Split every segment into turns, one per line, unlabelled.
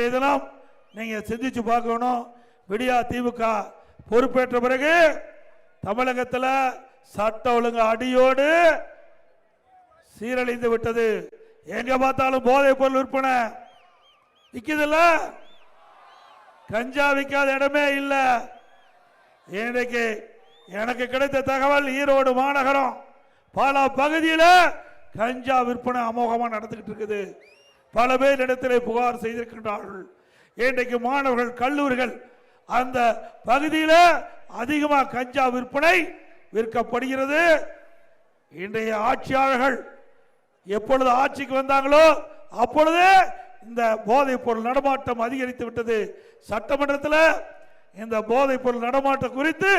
இன்றைய தினம் நீங்கள் சிந்திச்சு பார்க்கணும். விடியா திமுக பொறுப்பேற்ற பிறகு தமிழகத்துல சட்ட ஒழுங்கு அடியோடு சீரழிந்து விட்டது. எங்க பார்த்தாலும் போதைப் பொருள் விற்பனை. விக்குதுல்ல? கஞ்சா விற்காத இடமே இல்ல. இன்றைக்கு எனக்கு கிடைத்த தகவல் ஈரோடு மாநகரம். பல பகுதியில் கஞ்சா விற்பனை அமோகமா நடந்துகிட்டு இருக்குது. பல பேர் இடத்திலே புகார் செய்திருக்கின்றார்கள். இன்றைக்கு மாணவர்கள் கல்லூரிகள் அந்த பகுதியில் அதிகமாக கஞ்சா விற்பனை விற்கப்படுகிறது. இன்றைய ஆட்சியாளர்கள் எப்பொழுது ஆட்சிக்கு வந்தாங்களோ அப்பொழுது இந்த போதைப் பொருள் நடமாட்டம் அதிகரித்து விட்டது. சட்டமன்றத்தில் இந்த போதைப் பொருள் நடமாட்டம் குறித்து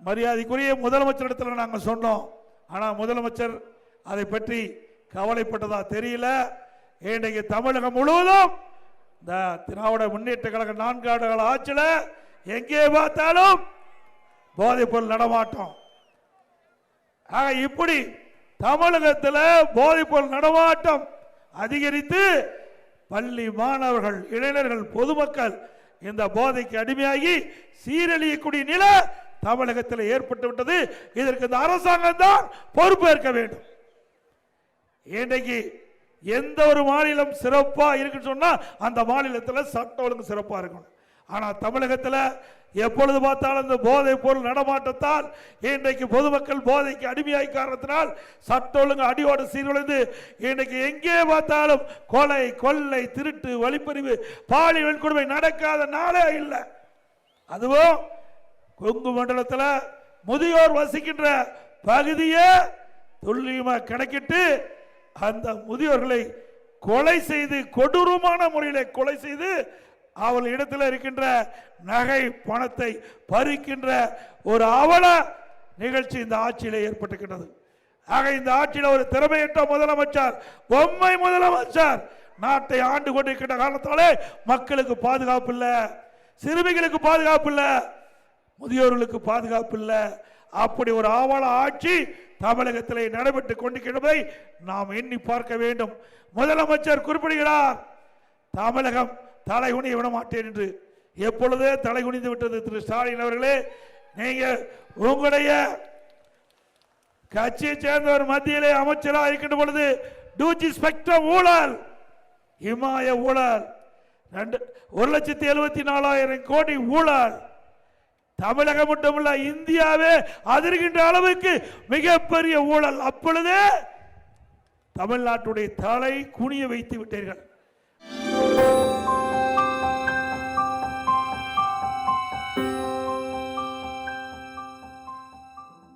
மரியாதைக்குரிய முதலமைச்சரிடத்தில் நாங்கள் சொன்னோம். ஆனால் முதலமைச்சர் அதை பற்றி கவலைப்பட்டதா தெரியல. இன்றைக்கு தமிழகம் முழுவதும் இந்த திராவிட முன்னேற்ற கழக நான்கு ஆண்டுகள் ஆட்சியில் எங்கே பார்த்தாலும் போதைப்பொருள் நடமாட்டம். ஆக இப்படி தமிழகத்தில் போதைப்பொருள் நடமாட்டம் அதிகரித்து பள்ளி மாணவர்கள் இளைஞர்கள் பொதுமக்கள் இந்த போதைக்கு அடிமையாகி சீரழியக்கூடிய நிலை தமிழகத்தில் ஏற்பட்டு விட்டது. இதற்கு இந்த அரசாங்கம் தான் பொறுப்பேற்க வேண்டும். இன்றைக்கு எந்த ஒரு மாநிலம் சிறப்பாக இருக்குன்னு சொன்னால் அந்த மாநிலத்தில் சட்ட ஒழுங்கு சிறப்பாக இருக்கணும். ஆனால் தமிழகத்தில் எப்பொழுது பார்த்தாலும் இந்த போதைப் பொருள் நடமாட்டத்தால் இன்றைக்கு பொதுமக்கள் போதைக்கு அடிமையாய் காரணத்தினால் சட்ட ஒழுங்கு அடியோடு சீர்குலைந்து இன்றைக்கு எங்கே பார்த்தாலும் கொலை கொள்ளை திருட்டு வழிப்பறிவு பாலி வன்கொடுமை நடக்காத நாளே இல்லை. அதுவும் கொங்கு மண்டலத்தில் முதியோர் வசிக்கின்ற பகுதியை துல்லியமாக கணக்கிட்டு அந்த முதியோர்களை கொலை செய்து கொடூரமான முறையில் கொலை செய்து அவள் இடத்தில் இருக்கின்ற நகை பணத்தை பறிக்கின்ற ஒரு அவல நிகழ்ச்சி இந்த ஆட்சியில் ஏற்பட்டுக்கின்றது ஆக இந்த ஆட்சியில் ஒரு திறமையற்ற முதலமைச்சர் பொம்மை முதலமைச்சர் நாட்டை ஆண்டு கொண்டிருக்கின்ற காலத்தாலே மக்களுக்கு பாதுகாப்பு இல்லை. சிறுமிகளுக்கு பாதுகாப்பு இல்லை. முதியோர்களுக்கு பாதுகாப்பு இல்லை. அப்படி ஒரு ஆவண ஆட்சி தமிழகத்தில் நடைபெற்றுக் கொண்டிருக்கிறதை நாம் எண்ணி பார்க்க வேண்டும். முதலமைச்சர் குறிப்பிடுகிறார் தமிழகம் தலை குனிய விட மாட்டேன் என்று. எப்பொழுதே தலை குனிந்து விட்டது திரு ஸ்டாலின் அவர்களே நீங்க உங்களுடைய கட்சியை சேர்ந்தவர் மத்தியிலே அமைச்சராக இருக்கின்ற பொழுது டூஜி ஸ்பெக்ட்ரம் ஊழல் இமாய ஊழல் ரெண்டு ஒரு லட்சத்தி எழுபத்தி நாலாயிரம் கோடி ஊழல் தமிழகம் மட்டுமல்ல இந்தியாவே அதிர்கின்ற அளவுக்கு மிகப்பெரிய ஊழல். அப்பொழுதே தமிழ்நாட்டுடைய தலை குனிய வைத்து விட்டீர்கள்.